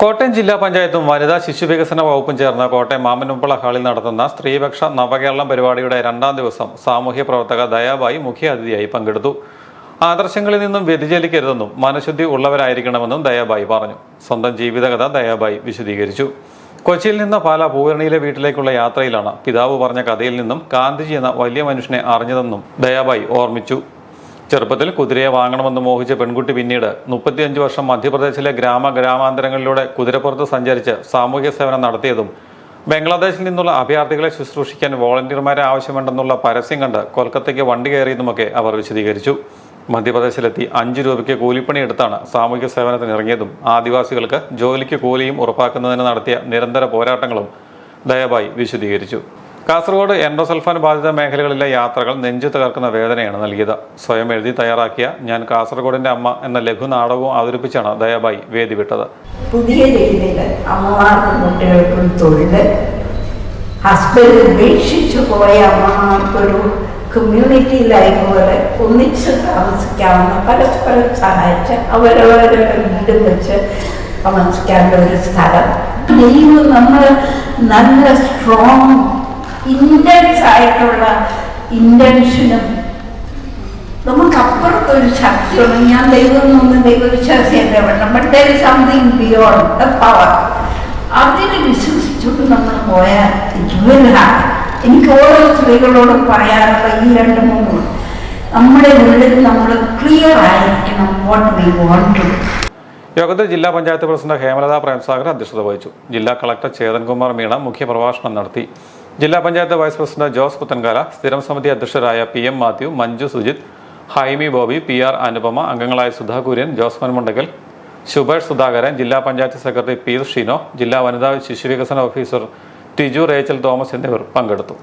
കോട്ടയം ജില്ലാ പഞ്ചായത്തും വനിതാ ശിശുവികസന വകുപ്പും ചേർന്ന് കോട്ടയം മാമനുമ്പള ഹാളിൽ നടത്തുന്ന സ്ത്രീപക്ഷ നവകേരളം പരിപാടിയുടെ രണ്ടാം ദിവസം സാമൂഹ്യ പ്രവർത്തക ദയാബായി മുഖ്യാതിഥിയായി പങ്കെടുത്തു. ആദർശങ്ങളിൽ നിന്നും വ്യതിചലിക്കരുതെന്നും മനഃശുദ്ധി ഉള്ളവരായിരിക്കണമെന്നും ദയാബായി പറഞ്ഞു. സ്വന്തം ജീവിതകഥ ദയാബായി വിശദീകരിച്ചു. കൊച്ചിയിൽ നിന്ന് പാല പൂവരണിയിലെ വീട്ടിലേക്കുള്ള യാത്രയിലാണ് പിതാവ് പറഞ്ഞ കഥയിൽ നിന്നും ഗാന്ധിജി എന്ന വലിയ മനുഷ്യനെ അറിഞ്ഞതെന്നും ദയാബായി ഓർമ്മിച്ചു. ചെറുപ്പത്തിൽ കുതിരയെ വാങ്ങണമെന്ന് മോഹിച്ച പെൺകുട്ടി പിന്നീട് മുപ്പത്തിയഞ്ച് വർഷം മധ്യപ്രദേശിലെ ഗ്രാമ ഗ്രാമാന്തരങ്ങളിലൂടെ കുതിരപ്പുറത്ത് സഞ്ചരിച്ച് സാമൂഹ്യ സേവനം നടത്തിയതും ബംഗ്ലാദേശിൽ നിന്നുള്ള അഭയാർത്ഥികളെ ശുശ്രൂഷിക്കാൻ വോളണ്ടിയർമാരെ ആവശ്യമുണ്ടെന്നുള്ള പരസ്യം കണ്ട് കൊൽക്കത്തയ്ക്ക് വണ്ടി കയറിയതുമൊക്കെ അവർ വിശദീകരിച്ചു. മധ്യപ്രദേശിലെത്തി അഞ്ച് രൂപയ്ക്ക് കൂലിപ്പണി എടുത്താണ് സാമൂഹ്യ സേവനത്തിന് ഇറങ്ങിയതും ആദിവാസികൾക്ക് ജോലിക്ക് കൂലിയും ഉറപ്പാക്കുന്നതിന് നടത്തിയ നിരന്തര പോരാട്ടങ്ങളും ദയവായി വിശദീകരിച്ചു. കാസർഗോഡ് എൻഡോസൾഫാൻ ബാധിത മേഖലകളിലെ യാത്രകൾ നെഞ്ചു തകർക്കുന്ന വേദനയാണ് നൽകിയത്. സ്വയം എഴുതി തയ്യാറാക്കിയ ഞാൻ കാസർഗോഡിന്റെ അമ്മ എന്ന ലഘു നാടകവും അവതരിപ്പിച്ചാണ് ദയാബായി വേദി വിട്ടത്. പുതിയ രീതിയിൽ അമ്മമാർക്കും കുട്ടികൾക്കും തൊഴിൽ ഹസ്ബൻഡ് ഉപേക്ഷിച്ചു പോയ അമ്മമാർക്കൊരു കമ്മ്യൂണിറ്റി ലൈഫ് പോലെ ഒന്നിച്ച് താമസിക്കാവുന്ന പരസ്പരം സഹായിച്ച് അവരവരുടെ വീട് വെച്ച് താമസിക്കാനുള്ള ഒരു സ്ഥലം. ദൈവം നമ്മൾ നല്ല സ്ട്രോങ് ആയിട്ടുള്ള ഇന്റൻഷനും നമുക്ക് അപ്പുറത്തൊരു ശക്തിയുണ്ട് ഞാൻ ദൈവം നിന്ന് ദൈവവിശ്വാസിയല്ല വേണം but there is something beyond power അതിന് വിശ്വസിച്ചുകൊണ്ട് നമ്മൾ പോയാൽ happen. എനിക്ക് ഓരോ സ്ത്രീകളോടും പറയാനുള്ള ഈ രണ്ട് മൂന്ന് നമ്മുടെ ഉള്ളിൽ നമ്മൾ ക്ലിയർ ആയിരിക്കണം വാട്ട് വി വോണ്ട് യോഗത്തിൽ ജില്ലാ പഞ്ചായത്ത് പ്രസിഡന്റ് ഹേമലത പ്രേംസാഗർ അധ്യക്ഷത വഹിച്ചു. ജില്ലാ കളക്ടർ ചേതൻകുമാർ മീണ മുഖ്യപ്രഭാഷണം നടത്തി. ജില്ലാ പഞ്ചായത്ത് വൈസ് പ്രസിഡന്റ് ജോസ് പുത്തൻകാല സ്ഥിരം സമിതി അധ്യക്ഷരായ P M Mathew Manju Sujith Haimi Bobby P R Anupama അംഗങ്ങളായ സുധാകുര്യൻ ജോസ് ജോസ്മൻ മുണ്ടകൽ ശുഭേഷ് സുധാകരൻ ജില്ലാ പഞ്ചായത്ത് സെക്രട്ടറി പി ഷിനോ ജില്ലാ വനിതാ ശിശുവികസന ഓഫീസർ ടിജു റേച്ചൽ തോമസ് എന്നിവർ പങ്കെടുത്തു.